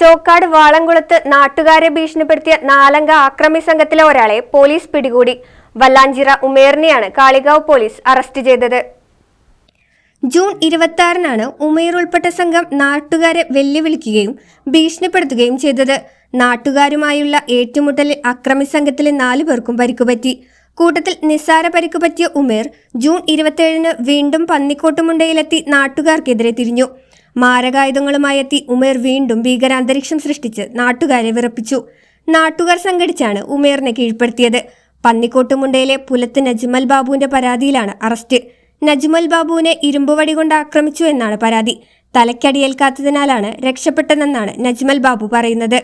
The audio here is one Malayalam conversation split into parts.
Chokkad വാളംകുളത്ത് നാട്ടുകാരെ ഭീഷണിപ്പെടുത്തിയ നാലംഗ ആക്രമി സംഘത്തിലെ ഒരാളെ പോലീസ് പിടികൂടി. വല്ലാഞ്ചിറ ഉമേറിനെയാണ് കാളികാവ് പോലീസ് അറസ്റ്റ് ചെയ്തത്. ജൂൺ ഇരുപത്തി ആറിനാണ് ഉമേർ ഉൾപ്പെട്ട സംഘം നാട്ടുകാരെ വെല്ലുവിളിക്കുകയും ഭീഷണിപ്പെടുത്തുകയും ചെയ്തത്. നാട്ടുകാരുമായുള്ള ഏറ്റുമുട്ടലിൽ അക്രമി സംഘത്തിലെ നാലു പേർക്കും പരിക്കുപറ്റി കൂട്ടത്തിൽ നിസ്സാര പരിക്ക് പറ്റിയ ഉമേർ ജൂൺ ഇരുപത്തിയേഴിന് വീണ്ടും പന്നിക്കോട്ടുമുണ്ടയിലെത്തി നാട്ടുകാർക്കെതിരെ തിരിഞ്ഞു. മാരകായുധങ്ങളുമായി എത്തി ഉമേർ വീണ്ടും ഭീകരാന്തരീക്ഷം സൃഷ്ടിച്ച് നാട്ടുകാരെ വിറപ്പിച്ചു. നാട്ടുകാർ സംഘടിച്ചാണ് ഉമേറിനെ കീഴ്പ്പെടുത്തിയത്. പന്നിക്കോട്ടുമുണ്ടയിലെ പുലത്ത് നജ്മൽ ബാബുവിന്റെ പരാതിയിലാണ് അറസ്റ്റ്. നജ്മൽ ബാബുവിനെ ഇരുമ്പുവടി കൊണ്ട് ആക്രമിച്ചു എന്നാണ് പരാതി. തലയ്ക്കടിയേൽക്കാത്തതിനാലാണ് രക്ഷപ്പെട്ടതെന്നാണ് നജ്മൽ ബാബു പറയുന്നത്.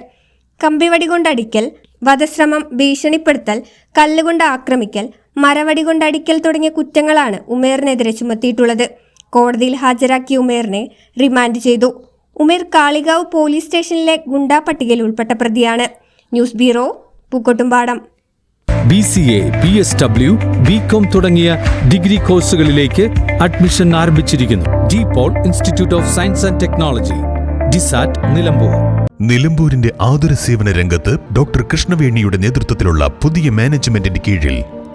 കമ്പിവടി കൊണ്ടടിക്കൽ വധശ്രമം ഭീഷണിപ്പെടുത്തൽ കല്ലുകൊണ്ട് ആക്രമിക്കൽ മരവടി കൊണ്ടടിക്കൽ തുടങ്ങിയ കുറ്റങ്ങളാണ് ഉമേറിനെതിരെ ചുമത്തിയിട്ടുള്ളത്. കോടതിയിൽ ഹാജരാക്കിയ ഉമേറിനെ റിമാൻഡ് ചെയ്തു. ഉമേർ കാളികാവ് പോലീസ് സ്റ്റേഷനിലെ ഗുണ്ടാ പട്ടികയിൽ ഉൾപ്പെട്ട പ്രതിയാണ്. News bureau Pookkottumpadam. B C A B S W B com തുടങ്ങിയ ഡിഗ്രി കോഴ്സുകളിലേക്ക് അഡ്മിഷൻ ആരംഭിച്ചിരിക്കുന്നു. De Paul institute of science and technology DISAT Nilambur. നിലമ്പൂരിന്റെ ആതുര സേവന രംഗത്ത് ഡോക്ടർ കൃഷ്ണവേണിയുടെ നേതൃത്വത്തിലുള്ള പുതിയ മാനേജ്മെന്റിന്റെ കീഴിൽ